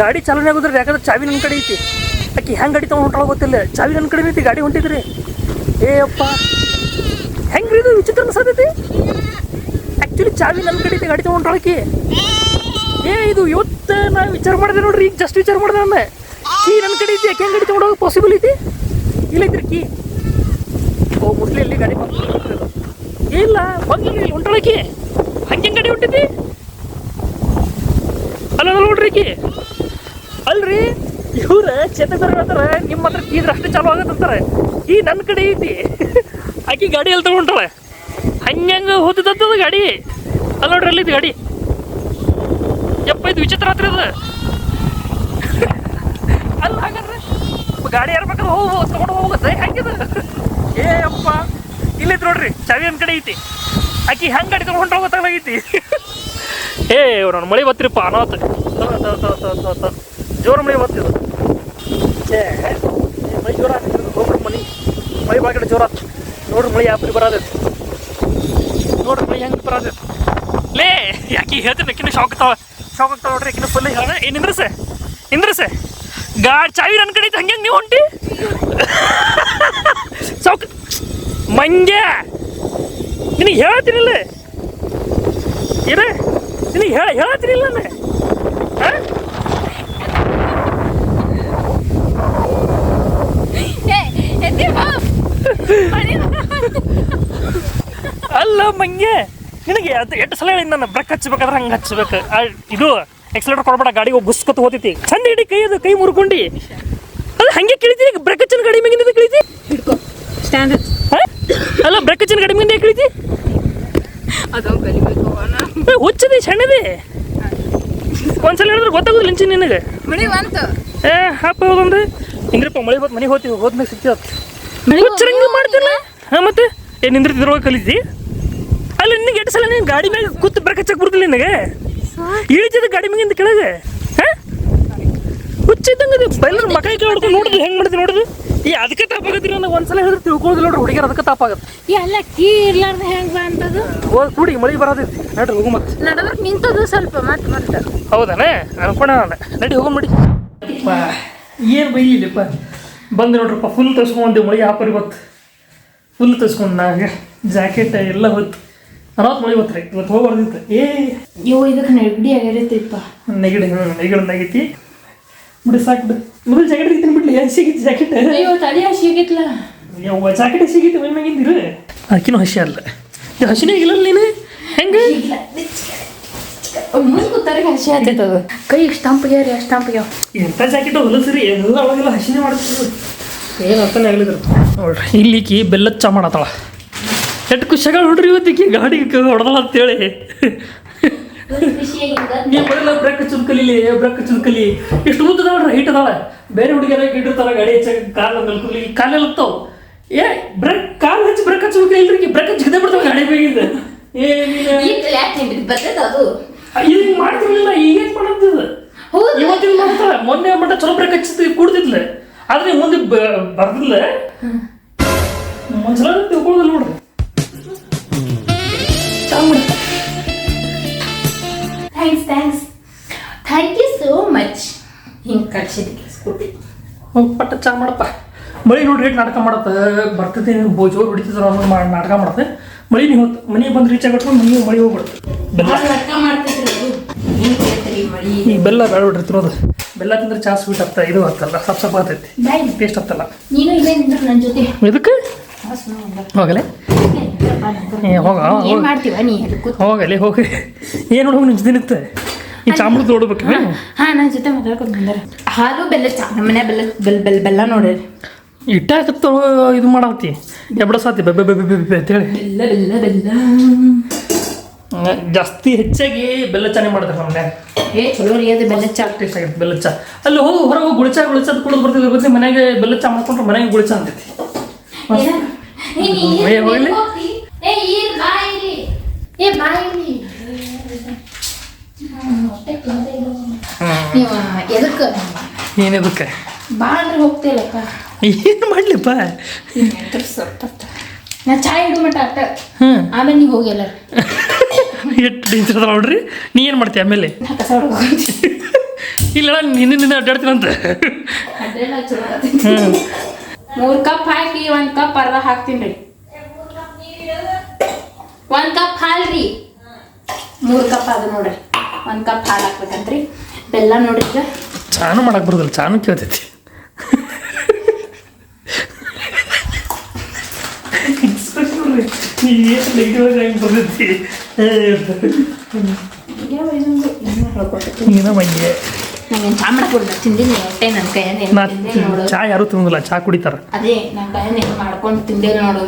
ಗಾಡಿ ಚಾಲನೆ ಆಗೋದ್ರಿ ಯಾಕಂದ್ರೆ ಚಾವಿ ನನ್ನ ಕಡೆ ಐತಿ. ಆಕಿ ಹೆಂಗೆ ಗಾಡಿ ತೊಗೊಂಡು ಹೊಂಟಾಳ ಗೊತ್ತಿಲ್ಲ. ಚಾವಿ ನನ್ನ ಕಡೆ ಐತಿ, ಗಾಡಿ ಹೊಂಟಿದ್ರಿ. ಏ ಹೆಂಗ್ರಿ ಇದು ವಿಚಿತ್ರ ಅನ್ಸತೈತಿ? ಆ್ಯಕ್ಚುಲಿ ಚಾವಿ ನನ್ನ ಕಡೆ ಗಾಡಿ ತೊಗೊಂಡ್ರೊಳಕಿ ಏ, ಇದು ಇವತ್ತು ನಾ ವಿಚಾರ ಮಾಡಿದೆ ನೋಡ್ರಿ, ಈಗ ಜಸ್ಟ್ ವಿಚಾರ ಮಾಡಿದೆ ನಾನು. ಕೀ ನನ್ನ ಕಡೆ ಐತಿ, ಯಾಕೆ ಗಾಡಿ ತಗೊಂಡು ಹೋಗೋಕೆ ಪಾಸಿಬಲ್ ಐತಿ? ಇಲ್ಲ ಐತ್ರಿ ಕೀ. ಓ ಮುಟ್ಲಿ ಇಲ್ಲಿ ಗಾಡಿ ಇಲ್ಲ ಬಂದಿಲ್ಲ ಇಲ್ಲಿ ಹೊಂಟಾಳಕಿ ಹಂಗೆ ಗಾಡಿ ಅಲ್ಲ ಅಲ್ಲ ನೋಡ್ರಿ ಕೀ. ಅಲ್ರಿ? ಇವ್ರ ಚೇತಕರು ಹೇಳ್ತಾರೆ ನಿಮ್ಮ ಹತ್ರ ಕೀದ್ರೆ ಚಾಲು ಆಗತ್ತಂತಾರ ಈ ನನ್ನ ಕಡೆ ಐತಿ. ಆಕಿ ಗಾಡಿ ಎಲ್ಲಿ ತಗೊಂಡ್ರೆ? ಹಂಗೆ ಹೋದಿದ್ದದ ಗಾಡಿ. ಅಲ್ಲ ನೋಡ್ರಿ ಅಲ್ಲಿದ್ದು ಗಾಡಿ. ಯಪ್ಪ, ಇದು ವಿಚಿತ್ರ ಹತ್ರ ಅದು. ಅಲ್ಲ ಹಾಗಾದ್ರೆ ಗಾಡಿ ಯಾರು ಬೇಕಾದ್ರೆ ಹೋಗು ತಗೊಂಡು ಹೋಗುತ್ತೆ ಹೆಂಗಿದೆ ಏ ಅಪ್ಪ ಇಲ್ಲಿ ನೋಡ್ರಿ, ಚಾವಿ ನನ್ನ ಕಡೆ ಐತಿ. ಆಕಿ ಹೆಂಗೆ ಗಾಡಿ ತಗೊಂಡು ಹೋಗತ್ತಾಗೈತಿ ಏ ನನ್ನ ಮಳೆ ಬತ್ತಿರಪ್ಪ ಅನಾಥ. ಜೋರು ಮಳೆ ಬತ್ತಿದ್ದು ಏ ಮೈ ಜೋರ ಹೋಗ್ರಿ ಮನಿ. ಮೈ ಬಾಗಿಡ ಜೋರ. ನೋಡ್ರಿ ಮಳೆ ಯಾವ ಬರೋದೈತಿ ನೋಡ್ರಿ ಮಳೆ ಹೆಂಗೆ ಬರೋದೈತಿ ಲೇ ಯಾಕೆ ಹೇಳ್ತೀನಿ ಯಾಕಿನ ಶಾಕ್ ಆಗ್ತಾವ? ಶಾಕ್ ಆಗ್ತಾವ ನೋಡ್ರಿ ಯಾಕಿನ ಫುಲ್ ಹೇಳ ಏ ನಿಂದ್ರಸೆ ನಿಂದ್ರಸೆ. ಗಾಡಿ ಚಾವಿ ನನ್ನ ಕಡೆ ಹಂಗೆ ನೀವು ಹೊಂಟಿ ಸೌಕ್ ಮಂಗೆ ನಿನಗೆ ಹೇಳ್ತೀನಿಲ್ಲ ಏನೇ ನಿನಗೆ ಹೇಳ ಹೇಳತ್ತೀನಿಲ್ಲ ಹಾಂ? ಅಲ್ಲ ಮಂಗೆ ನಿನಗೆ ಅದು ಎಷ್ಟು ಸಲ ಹೇಳಿ ನಾನು? ಬ್ರೇಕ್ ಹಚ್ಬೇಕಾದ್ರೆ ಹಂಗೆ ಹಚ್ಬೇಕು. ಇದು ಎಕ್ಸಲೇಟರ್ ಕೊಡಬೇಡ ಗಾಡಿ ಹೋಗಿ ಗುಸ್ಕತ್ ಹೋತೈತಿ. ಚಂದ ಹಿಡಿ ಕೈ ಅದು ಕೈ ಮುರ್ಕೊಂಡು. ಅದು ಹಂಗೆ ಕಿಳಿತಿ ಬ್ರೇಕ್ ಹಚ್ಚಿನ ಗಾಡಿ ಮ್ಯಾಗಿಂದ ಕಿಳಿತಿ? ಅಲ್ಲ ಬ್ರೇಕ್ ಹಚ್ಚಿನ ಗಾಡಿ ಮ್ಯಾಗಿಂದ ಕಿಳಿತಿ ಹುಚ್ಚದೆ ಸಣ್ಣದೆ. ಒಂದ್ಸಲ ಹೇಳಿದ್ರೆ ಗೊತ್ತಾಗೋದಿಲ್ಲ ಲಿಂಚಿನ ನಿನಗೆ. ಮಳಿ ಬಂತು. ಏ ಹಾಪ ಹೋಗಂದ್ರೆ ಹಿಂಗ್ರಪ್ಪ ಮಳೆ ಬಂದು ಮನೆಗೆ ಹೋಗ್ತೀವಿ ಹೋದ್ಮೇಲೆ ಸಿಗ್ತೀವಿ ಹುಚ್ಚರಂಗ ಮಾಡ್ತಿಲ್ಲ ಹಾ ಮತ್ತೆ? ಏ ನಿಂದ್ರತಿದ್ರೊಳಗೆ ಕಲಿತಿ ಅಲ್ಲಿ ನಿನಗೆ ಎಷ್ಟು ಸಲ ನೀನು ಗಾಡಿ ಮ್ಯಾಗ ಕೂತು ಬ್ರೇಕ್ ಹಚ್ಚಕ್ಕೆ ಬರ್ತಿಲ್ಲ ನಿನಗೆ? ಇಳಿತಿದ ಗಾಡಿ ಮ್ಯಾಗಿಂದ ಕೆಳಗೆ? ಹಾಂ? ಹುಚ್ಚಿದ್ದಂಗೆ ಬೈಲರ್ ಮಕ ಹೊಡ್ಕೊಂಡು ನೋಡಿದ್ರು ಹೆಂಗೆ ಮಾಡಿದ್ರಿ ನೋಡಿದ್ರು ಈ ಅದಕ್ಕೆ ತಾಪಾಗತ್ತೀರಿ ನನಗೆ. ಒಂದ್ಸಲ ಹೇಳಿದ್ರೆ ತಿಳ್ಕೊಳ್ಳೋದಿಲ್ಲ ನೋಡ್ರಿ ಹುಡುಗಿಯರು ಅದಕ್ಕೆ ತಾಪಾಗತ್ತೆ ಎಲ್ಲ ಕೀ ಇರ್ಲಾರ್ದ ಹೆಂಗ್ ಬಂತದು ಹೋಗಿ ಕೂಡಿ ಮಳಿ ಬರೋದೈತಿ ನಡ್ರಿ ಹೋಗು ಮತ್ತೆ. ನಡಬರ್ಕ್ ನಿಂತದು ಸ್ವಲ್ಪ ಮತ್ತೆ ಮತ್ತೆ. ಹೌದಾನೆ ಅನ್ಕೊಂಡ ನಾನು. ನಡಿ ಹೋಗಂಬಿಡಿ ಏನು ಬೈಲಿಲ್ಲಪ್ಪ? ಬಂದು ನೋಡ್ರಪ್ಪ ಫುಲ್ ತರಿಸ್ಕೊಂಡೆ ಮಳೆ ಹಾಪರ್ ಇವತ್ತು. ಫುಲ್ ತರಿಸ್ಕೊಂಡು ನಾಗ ಜಾಕೆಟ್ ಎಲ್ಲ ಹೊತ್ತು. ಅರವತ್ತು ಮಳೆ ರೀ ಇವತ್ತು ಹೋಗ್ಬಾರ್ದಿತ್ತು. ಏ. ಇವು ಇದಕ್ಕೆ ನೆಗಡಿ ಆಗಿರತ್ತಿಪ್ಪ ನೆಗಡಿ ಹ್ಞೂ ನೆಗಡಿ ಆಗೈತಿ ಬಿಡಿ ಸಾಕು ಬಿಡು. ಮೊದಲು ಜಾಕೆಟ್ ತೆಗಿತೀನಿ ಬಿಡ್ಲಿ ಏನು ಸಿಗಿತ್ತು ಜಾಕೆಟ್ ಅಯ್ಯೋ ತಲೆ ಹಸಿಗಿತ್ಲ ಯಾವ ಜಾಕೆಟ್ ಸಿಗಿತ್ತು ಮೈ ಮ್ಯಾಗಿಂದಿರು ಆಕಿನೂ ಹಸಿ ಅಲ್ಲ ಹಸಿನೇ ಇಲ್ಲ ನೀನು? ಹೆಂಗೆ? ಮುಂದೆ ಕೂತಾರಿಗೆ ಹಸಿ ಆಗ್ತೈತೆ ಅದು ಕೈ ಸ್ಟಂಪ್ ತಂಪಿಗ್ಯಾರಿ ಅಷ್ಟು ತಂಪಿಗ್ಯಾವ ಎಂಥ ಜಾಕೆಟ್ ಹೊಲಸ್ರಿ ಎಲ್ಲ ಒಳಗೆಲ್ಲ ಹಸಿನೇ ಮಾಡ್ತಿದ್ರು. ಏನು ಅರ್ಥನೇ ಆಗಲಿದ್ರು ನೋಡ್ರಿ ಇಲ್ಲಿಕಿ ಬೆಲ್ಲದ ಚಾ ಮಾಡತ್ತಾಳ ಎಷ್ಟು ಖುಷಿಯಾಗ ನೋಡ್ರಿ ಇವತ್ತಿಗೆ ಗಾಡಿ ಹೊಡೆದಳ ಅಂತೇಳಿ. ನೀವು ಮೊದಲ ಬ್ರೇಕ್ ಚುಲ್ಕಲಿ ಬ್ರೇಕ್ ಹಚ್ಚೋದು ಕಲಿ ಎಷ್ಟು ಉದ್ದ ನೋಡ್ರಿ ಹೈಟ್ ಅದಾಳ ಬೇರೆ ಹುಡುಗಿಯರ ಇಟ್ಟಿರ್ತಾರ ಗಾಡಿ ಹೆಚ್ಚಾಗಿ ಕಾಲ ಮೆಲ್ಕುಲಿ ಕಾಲೆಲ್ಲ ಹತ್ತವು. ಏ ಬ್ರೇಕ್ ಕಾಲ್ ಹಚ್ಚಿ ಬ್ರೇಕ್ ಹಚ್ಚಬೇಕು ಇಲ್ರಿ ಬ್ರೇಕ್ ಹಚ್ಚಿ ಜಿದ್ದೆ ಬಿಡ್ತಾವ ಗಾಡಿ ಬೇಗಿಂದ ಏ ಈಗ ಮಾಡ್ತಿರ್ಲಿಲ್ಲ ಈಗ ಮಾಡತ್ತಿದ್ ಇವತ್ತಿನ ಮಾಡ್ತಾರ ಮೊನ್ನೆ ಮಟ್ಟ ಚಲೋ ಬ್ರೇಕ್ ಹಚ್ಚಿದ್ ಕುಡ್ದಿದ್ಲ ಆದ್ರೆ ಮುಂದೆ ಬರ್ದಿಲ್ಲ. ಒಂದ್ಸಲ ತಿಳ್ಕೊಳ್ಳೋದಿಲ್ಲ ನೋಡ್ರಿ. Thanks thanks thank you so much ಹಿಂಗೆ ಕಳ್ಸಿದ್ದಕ್ಕೆ ಸ್ಕೂಟಿ ಹೋಗಿ ಪಟ್ಟ ಚಾ ಮಾಡಪ್ಪ. ಮಳಿ ನೋಡಿ ರೇಟ್ ನಾಟಕ ಮಾಡತ್ತೆ? ಬರ್ತೈತಿ ಬೋ ಜೋರು ಹೊಡಿತಿದ್ರು ಅನ್ನೋ ನಾಟಕ ಮಾಡತ್ತೆ. ಮಳಿ ನೀವು ಮನೆಗೆ ಬಂದು ರೀಚ್ ಆಗಿಟ್ಕೊಂಡು ನೀವು ಮಳಿ ಹೋಗ್ಬಿಡುತ್ತೆ. ಈ ಬೆಲ್ಲ ಬೇಡ ತಿನ್ನೋದು. ಬೆಲ್ಲ ತಿಂದ್ರೆ ಚಾ ಸ್ವೀಟ್ ಆಗ್ತಾ ಇದು ಆಗ್ತಲ್ಲ ಸಪ್ ಸಪ್ ಆಗ್ತೈತಿ. ಟೇಸ್ಟ್ ಆಗ್ತಲ್ಲ. ನೀನು ಇಲ್ಲೇ ನಿಂದ್ರೆ ನನ್ನ ಜೊತೆ. ಇದಕ್ಕೆ ಹೋಗಲೆ ಹೋಗ ಹೋಗಲಿ? ಹೋಗಿ ಏನು ನೋಡು ನಿಂಚು ದಿನತ್ತೆ ಈ ಚಾಮೃತ ನೋಡ್ಬೇಕು ಹಾ ನನ್ನ ಜೊತೆ ಮಾತಾಡ್ಕೊಂಡು ಬಂದಾರೆ. ಹಾಲು ಬೆಲ್ಲ ಚಾ ನಮ್ಮ ಮನೆ ಬೆಲ್ಲ ಬೆಲ್ ಬೆಲ್ ಬೆಲ್ಲ ನೋಡ್ರಿ. ಇಟ್ಟಾಕತ್ತ ಇದು ಮಾಡತ್ತಿ ಎಬ್ಡಸಾತಿ ಬೆಬ್ಬೆ ಬೆಬ್ಬೆ ಬೆಬ್ಬೆ ಅಂತೇಳಿ ಬೆಲ್ಲ ಬೆಲ್ಲ ಬೆಲ್ಲ. ಜಾಸ್ತಿ ಹೆಚ್ಚಾಗಿ ಬೆಲ್ಲ ಚಾನೆ ಮಾಡ್ತಾರೆ ನಮ್ಮ ಮನ್ಯಾಗ. ಏ ಚಲೋ ರೀ ಅದು ಬೆಲ್ಲ ಚಾ. ಟೇಸ್ಟ್ ಆಗೈತೆ ಬೆಲ್ಲ ಚಾ ಅಲ್ಲಿ ಹೋಗಿ ಹೊರಗೆ ಹೋಗಿ ಗುಳಿಚ ಅಂತ ಕುಡಿದು ಬರ್ತಿದ್ರು ಗೊತ್ತಿ? ಮನೆಗೆ ಬೆಲ್ಲ ಚಾ ಮಾಡ್ಕೊಂಡ್ರೆ ಮನೆಗೆ ಗುಳಿಚ ಅಂತೈತಿ ಏ, ಹೋಗ್ಲಿ? ಏ ಈರ್ ಬಾಯಿಲಿ ಏ ಬಾಯಿಲಿ ನೀವು ಎದಕ್ಕೆ? ಏನಿದಕ್ಕೆ ಭಾಳ ಅಂದ್ರೆ ಹೋಗ್ತಿಲ್ಲಕ್ಕ ಏನು ಮಾಡ್ಲಿಪ್ಪ? ಸ್ವಲ್ಪ ನಾ ಚಾ ಇಡು ಮಟ್ಟ ಅಟ್ಟ ಹ್ಞೂ ಆಮೇಲೆ ನೀವು ಹೋಗಿ ಎಲ್ಲರೂ. ಎಷ್ಟು ಡೇಂಜರ್ ಅದ ನೋಡ್ರಿ? ನೀ ಏನು ಮಾಡ್ತೀಯ ಆಮೇಲೆ? ನಾ ಕಸ ಹೊಡ್ಕೊಂಡು ಇಲ್ಲ ನಿನ್ನೆ ನಿನ್ನೆ ಅಡ್ಡಾಡ್ತೀನಂತ. ಅದೆಲ್ಲ ಚಲೋ ಹ್ಞೂ ಮೂರು ಕಪ್ ಹಾಕಿ ಒಂದು ಕಪ್ ಅರ್ಧ ಹಾಕ್ತೀನಿ ರೀ. ಒಂದು ಕಪ್ ಹಾಲ್ರಿ ಮೂರು ಕಪ್ ಅದು ನೋಡ್ರಿ. ಒಂದು ಕಪ್ ಹಾಲು ಹಾಕ್ಬೇಕಂತ್ರಿ ಬೆಲ್ಲ ನೋಡಿದ್ರೆ ಚಾನು ಮಾಡಕ್ಕೆ ಬರೋದಿಲ್ಲ ಚಾನು ಕೇಳ್ತೈತಿ. ಏನು ನೆಗೆಟಿವ್ ಹೆಂಗೆ ಬರ್ತೈತಿ ಏನೋ ಮಂಗೆ ಚಾ ಮಾಡಕ್ ಬರಲ್ಲ ತಿಂದಿನಿ ಹೊಟ್ಟೆ ನನ್ನ ಚಾ ಯಾರು ತಿನ್ನೋದಿಲ್ಲ ಚಾ ಕುಡಿತಾರ ಅದೇ ಮಾಡ್ಕೊಂಡು ನೋಡು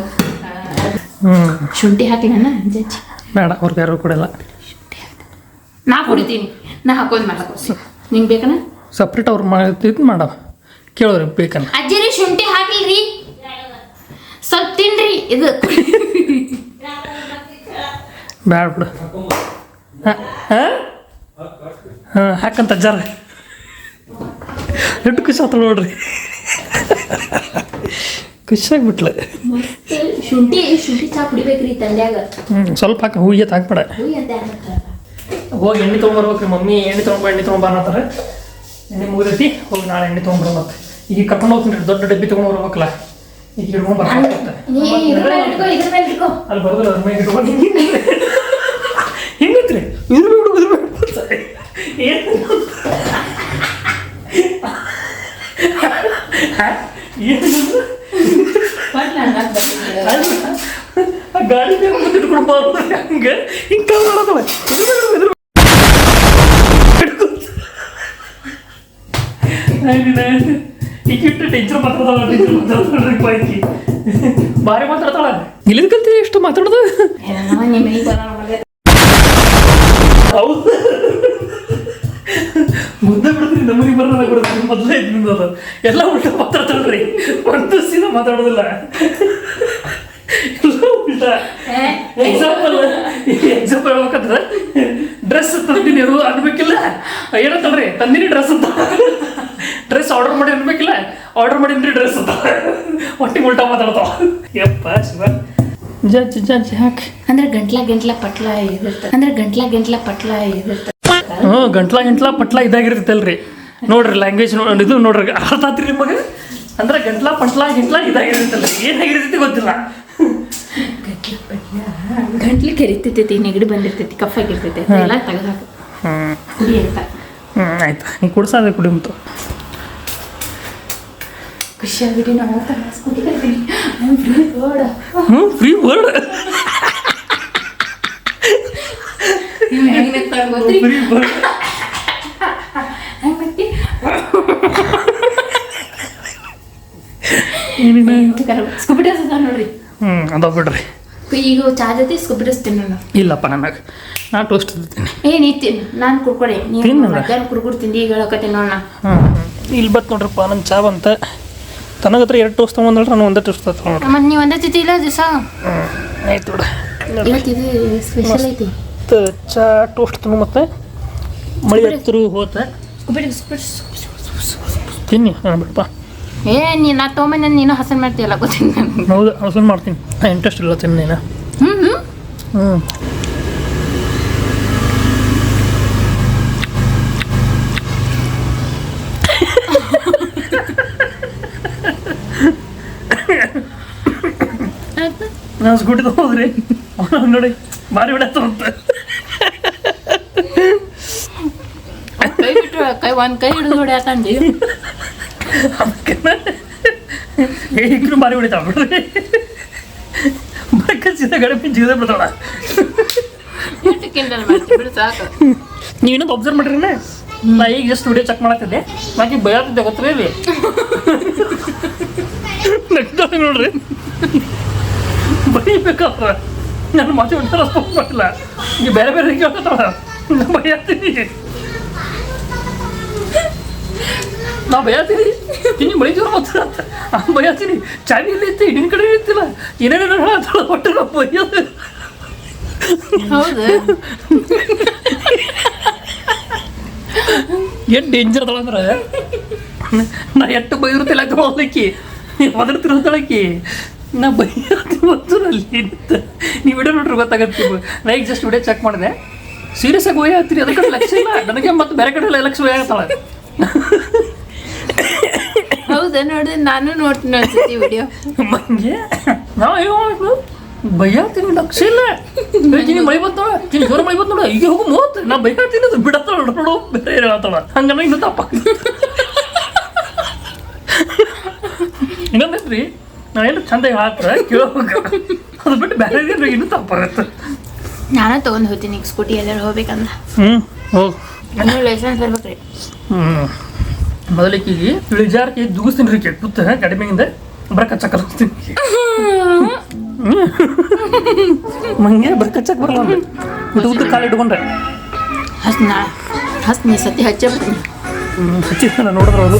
ಶುಂಠಿ ಹಾಕಿ ಜಜ್ಜಿ ಬೇಡ ಅವ್ರಿಗೆ ಯಾರು ಕೊಡಲ್ಲ ನಾ ಕುಡಿತೀನಿ ನಾ ಹಾಕೋದು ಮಾಡಕ್ಕೆ ನಿಂಗೆ ಬೇಕನ ಸಪ್ರೇಟ್ ಅವ್ರು ಮಾಡ್ತಿದ್ದು ಮಾಡವ ಕೇಳೋರಿ ಬೇಕನ ಅಜ್ಜಿರಿ ಶುಂಠಿ ಹಾಕಿಲ್ರಿ ಸ್ವಲ್ಪ ತಿನ್ರಿ ಇದು. ಬ್ಯಾಡ ಬಿಡು. ಹಾಂ ಹಾಂ? ಹಾಂ ಹಾಕಂತ ಅಜ್ಜಾರ ಎಷ್ಟು ಖುಷಿ ಆತ ನೋಡ್ರಿ ಖುಷಿಯಾಗ್ಬಿಟ್ಲೆ ಶುಂಠಿ ಶುಂಠಿ ಚಾ ಕುಡಿಬೇಕ್ರಿ ತಂದ್ಯಾಗ ಹ್ಞೂ ಸ್ವಲ್ಪ ಹಾಕಿ ಹೂವಿಗೆ ಹಾಕ್ಬೇಡ. ಹೋಗಿ ಎಣ್ಣೆ ತೊಗೊಂಬರ್ಬೇಕ್ರಿ ಮಮ್ಮಿ ಎಣ್ಣೆ ತೊಗೊಂಬ ಎಣ್ಣೆ ತೊಗೊಂಬಾರ ಎಣ್ಣೆ ಮುಗಿದೈತಿ ಹೋಗಿ ನಾಳೆ ಎಣ್ಣೆ ತೊಗೊಂಬರ ಮತ್ತೆ ಈಗ ಕರ್ಕೊಂಡು ಹೋಗ್ತೀನಿ ರೀ ದೊಡ್ಡ ಡಬ್ಬಿ ತೊಗೊಂಡು ಬರ್ಬೇಕಲ್ಲ ಈಗ ಹಿಡ್ಕೊಂಡು ಬರ್ಬೇಕು ನೀ ಇದ್ರ ಮೇಲೆ ಇಟ್ಕೋ ಇದ್ರ ಮೇಲೆ ಇಟ್ಕೋ. ಅಲ್ಲಿ ಬರೋದಿಲ್ಲ ಅದ್ರ ಮೇಲೆ ಇಟ್ಕೊಂಡು ಹೆಂಗೈತ್ರಿ ಇದ್ರ? ಮೇಲೆ ಹುಡುಗ ಇದ್ರ ಮೇಲೆ ಏನು ಏನು ಬಟ್ ನಾನು ಹಾಕ್ ಬರ್ತೀನಿ. ಆ ಗಾಡಿ ಮೇಲೆ ಮುಂದೆ ಇಟ್ಕೊಂಡು ಬರೋದು ಹಂಗೆ? ಹಿಂಗೆ ಕಾಲ್ ಮಾಡೋದಲ್ಲ. ಇದ್ರ ಮೇಲೆ ಇದ್ರ ಈಗಿಟ್ಟು ಟೀಚರ್ ಮಾತಾಡ್ತಾಳ ಟೀಚರ್ ಮಾತಾಡ್ತಾಳ್ರಿ ಬಾಯ್ಕಿ ಭಾರಿ ಮಾತಾಡ್ತಾಳ ಇಲ್ಲಿಂದ ಕಲ್ತಿ ಎಷ್ಟು ಮಾತಾಡೋದು. ಹೌದು ಮುದ್ದೆ ಬಿಡ್ತೀರಿ ನಮ್ಮನಿಗೆ ಬರೋಣ ಕೊಡ್ತೀರಿ ಮೊದಲೇ ಇದ್ರಿಂದ ಅದು ಎಲ್ಲ ಉಲ್ಟ ಮಾತಾಡ್ತಾಳ್ರಿ ಒಂದು ಸೀನ ಮಾತಾಡೋದಿಲ್ಲ ಏ, ಎಕ್ಸಾಂಪಲ್ ಎಕ್ಸಾಂಪಲ್ ಹೇಳ್ಬೇಕಂದ್ರೆ ಡ್ರೆಸ್ ತಂದಿನಿ ಅದು ಅನ್ಬೇಕಿಲ್ಲ. ಏನಂತಲ್ರಿ ತಂದಿನಿ ಡ್ರೆಸ್ ಅಂತ. ಡ್ರೆಸ್ ಆರ್ಡರ್ ಮಾಡಿ ಅನ್ಬೇಕಿಲ್ಲ. ಆರ್ಡರ್ ಮಾಡಿನ್ರಿ ಡ್ರೆಸ್ ಅಂತ. ಒಟ್ಟಿಗೆ ಉಲ್ಟಾ ಮಾತಾಡ್ತಾವ. ಯಪ್ಪ ಶಿವ. ಜಜ್ಜಿ ಜಜ್ಜಿ ಹಾಕಿ. ಅಂದ್ರೆ ಗಂಟ್ಲ ಗಂಟ್ಲ ಪಟ್ಲ ಅಂದ್ರೆ ಗಂಟ್ಲ ಗಂಟ್ಲ ಪಟ್ಲ ಇರುತ್ತೆ. ಹ್ಞೂ ಗಂಟ್ಲ ಗಂಟ್ಲ ಪಟ್ಲ ಇದಾಗಿರ್ತೈತಲ್ರಿ ನೋಡ್ರಿ ಲ್ಯಾಂಗ್ವೇಜ್ ನೋಡಿ ಇದು ನೋಡ್ರಿ ಅರ್ಥ ಆತ್ರಿ ನಿಮಗೆ ಅಂದ್ರೆ ಗಂಟ್ಲ ಪಟ್ಲ ಗಿಂಟ್ಲ ಇದಾಗಿರ್ತೈತಲ್ಲ ಏನಾಗಿರ್ತೈತಿ ಗೊತ್ತಿಲ್ಲ. ಗಂಟ್ಲು ಕೆರಿತೈತಿ ನೆಗಡಿ ಬಂದಿರ್ತೈತಿ ಕಫ್ ಆಗಿರ್ತೈತಿ ಎಲ್ಲ ತೆಗೆದು ಹಾಕು ಹ್ಞೂ ಕುಡಿ ಅಂತ. ಹ್ಞೂ ಆಯ್ತು. ನೀ ಕುಡ್ಸೋದೆ ಕುಡಿ ಮತ್ತು. ಖುಷಿಯಾಗ್ಬಿಟ್ಟು ನಾವು ಕುಡಿತೀನಿ ಓಡ ಹ್ಞೂ ಫ್ರೀ ವರ್ಡ್? ಫ್ರೀ ನೋಡ್ರಿ. ಹ್ಞೂ ಅದಾವ ಬಿಡ್ರಿ. ಈಗ ಚಾ ಜೊತೆ ಸ್ಕೂಬಿಟಸ್ ತಿನ್ನೋಣ. ಇಲ್ಲಪ್ಪ ನನಗೆ ನಾ ಟೋಸ್ಟ್ ತಿಂತೀನಿ ಏ ನೀ ತಿನ್ ನಾನು ಕುಡ್ಕೊಡೆ ನೀನು. ಮಧ್ಯಾಹ್ನ ಕುಡ್ಕೊಡ್ ತಿಂದು ಈಗ ಹೇಳಕತ್ತೀನಿ ತಿನ್ನೋಣ. ಹ್ಞೂ ಇಲ್ಲಿ ಬತ್ ನೋಡ್ರಪ್ಪ ನನ್ನ ಚಾ ಬಂತ. ತನಗತ್ರ ಎರಡು ಟೋಸ್ಟ್ ತೊಗೊಂಡ್ರೆ ನಾನು ಒಂದೇ ಟೋಸ್ಟ್ ತೊಗೊಂಡ್ರಿ ಮತ್ತೆ ನೀವು ಒಂದೇ ತಿತಿ ಇಲ್ಲ ದಿವಸ? ಆಯ್ತು ಬಿಡ. ಇವತ್ತು ಇದು ಸ್ಪೆಷಲ್ ಐತಿ. ಮತ್ತು ಚಾ ಟೋಸ್ಟ್ ತಿನ್ನು ಮತ್ತೆ. ಮಳೆ ಹತ್ತಿರ ಹೋತ. ತಿನ್ನಿ ನಾನು ಬಿಡಪ್ಪ ಏ ನೀನು ನಾ ತೊಗೊಂಬಂದು ನೀನು ಹಸನ್ ಮಾಡ್ತೀಯಲ್ಲ ಗೊತ್ತೀನಿ ನನಗೆ. ಹೌದು ಹಸನ್ ಮಾಡ್ತೀನಿ. ಇಂಟ್ರೆಸ್ಟ್ ಇಲ್ಲ ತಿನ್ನ ಹ್ಞೂ ಹ್ಞೂ ಹ್ಞೂ ನಾನು ಸ್ಕೂಟಿ ತಗೋದ್ರಿ ನೋಡಿ ಭಾರಿ ಬಿಡತ್ತ ಅಂತ ಕೈ ಬಿಟ್ರು ಕೈ ಒಂದು ಕೈ ಹಿಡಿದು ಹೊಡ್ಯಾತಂಡಿ ಈಗಲೂ ಭಾರಿ ಹೊಡಿತಾವ ಬಿಡ್ರಿ ಬಕ್ಕ ಸೀದಾ ಗಡೆ ಜಿಗದೆ ಬಿಡ್ತಾಳ? ನೀವೇನೋ ಅಬ್ಸರ್ವ್ ಮಾಡಿರಿ ನಾ ಈಗ ಎಷ್ಟು ವಿಡಿಯೋ ಚೆಕ್ ಮಾಡತ್ತಿದ್ದೆ ನಾಕಿ ಬಯತ್ತಿದ್ದೆ ಗೊತ್ತೇ ಇಲ್ಲಿ ನಗ್ತಾಳೆ ನೋಡ್ರಿ. ಬೈಬೇಕಾದ್ರ ನಾನು ಮಾತು ಒಂಥರ ರೆಸ್ಪಾನ್ಸ್ ಮಾಡಿಲ್ಲ ಈಗ ಬೇರೆ ಬೇರೆ ಕೇಳ್ತಾಳ ನಾ ಬೈಯಾತೀನಿ. ನಾ ಮಳೆ ತಿನ್ನಿ ಬೈತೀವ್ರ ಮತ್ತೆ ಬೈಯಾತೀನಿ. ಚಾವಿ ಇಲ್ಲಿ ಇತ್ತು ನಿನ್ನ ಕಡೆ ಇರ್ತಿಲ್ಲ ಏನೇನೇನೋ ಹೇಳ. ಒಟ್ಟು ನಾವು ಬಯ್ಯೋದು ಹೌದು. ಎಷ್ಟು ಡೇಂಜರ್ ಅದಾಳ ಅಂದ್ರೆ? ನಾ ಎಷ್ಟು ಬೈರುತ್ತಿಲ್ಲ ತಗೊಳಕಿ ಒದರ್ತಿರೋದಳಕಿ ನಾ ಬೈರತಿ ಬಂತು ಅಲ್ಲಿ ನೀವು ವಿಡಿಯೋ ನೋಡ್ರಿ ಗೊತ್ತಾಗತ್ತೆ ನಾ ಈಗ ಜಸ್ಟ್ ವಿಡಿಯೋ ಚೆಕ್ ಮಾಡಿದೆ. ಸೀರಿಯಸ್ ಆಗಿ ಹೋಯ್ ಆಗ್ತೀರಿ ಅದಕ್ಕೆ ಲಕ್ಷ ಇಲ್ಲ. ನನಗೆ ಮತ್ತೆ ಬೇರೆ ಕಡೆ ಎಲ್ಲ ಲಕ್ಷ ಹೋಯ್ ಆಗ್ತಾಳೆ ಹೌದಾ? ನೋಡಿದ್ರೆ ನಾನು ನೋಡ್ತೀನಿ ಅನ್ಸುತ್ತೆ ವಿಡಿಯೋ ಮಂಗೆ? ನಾ ಏನು ಬೈಯಾತೀನಿ ಲಕ್ಷ ಇಲ್ಲ. ಹೇಳ್ತೀನಿ ಮಳೆ ಬಂತಾಳ ತಿನ್ ಜೋರ ಮಳೆ ಬಂತ ನೋಡ. ಈಗ ಹೋಗು ಮೂವತ್ತು. ನಾ ಬೈಯಾತೀನಿ ಅದು ಬಿಡತ್ತಾಳ ನೋಡು ಬೇರೆ ಏನು ಹೇಳ್ತಾಳ ಹಂಗನ ಇನ್ನೂ ತಪ್ಪ ಇನ್ನೊಂದೈತ್ರಿ ನಾ ಏನು ಚಂದ ಹಾಕ್ರ ಕೇಳೋಗ ಅದು ಬಿಟ್ಟು ಬೇರೆ ಏನ್ರಿ ಇನ್ನೂ ತಪ್ಪಾಗತ್ತೆ ನಾನು ತಗೊಂಡ್ ಹೋಗ್ತೀನಿ ಸ್ಕೂಟಿ ಎಲ್ಲರೂ ಹೋಗ್ಬೇಕಂದ್ರೆ. ಹ್ಞೂ ಹೋಗಿ. ಲೈಸೆನ್ಸ್ ಬರ್ಬೇಕ್ರಿ. ಹ್ಞೂ ಮೊದಲಿಗೆ ಇಳಿಜಾರ್ಗೆ ದುಗಿಸ್ತೀನಿ ರೀ ಕೂತ ಕಡಿಮೆಯಿಂದ ಬರಕ ಚಕ್ಕ ಮಂಗೆ ಮಂಗೆ ಬರ್ಕಚ್ಚಕ್ ಬರಲ್ಲ ಉದ್ದ ಉದ್ದ ಕಾಲು ಇಟ್ಕೊಂಡ್ರೆ. ಹಸ್ನಾ ಹಸ್ನಿ ಸತಿ ಹಚ್ಚೇ ಬಿಡ್ತೀನಿ. ಹ್ಞೂ ಹಚ್ಚಿದ ನೋಡಿದ್ರೆ ಅವರು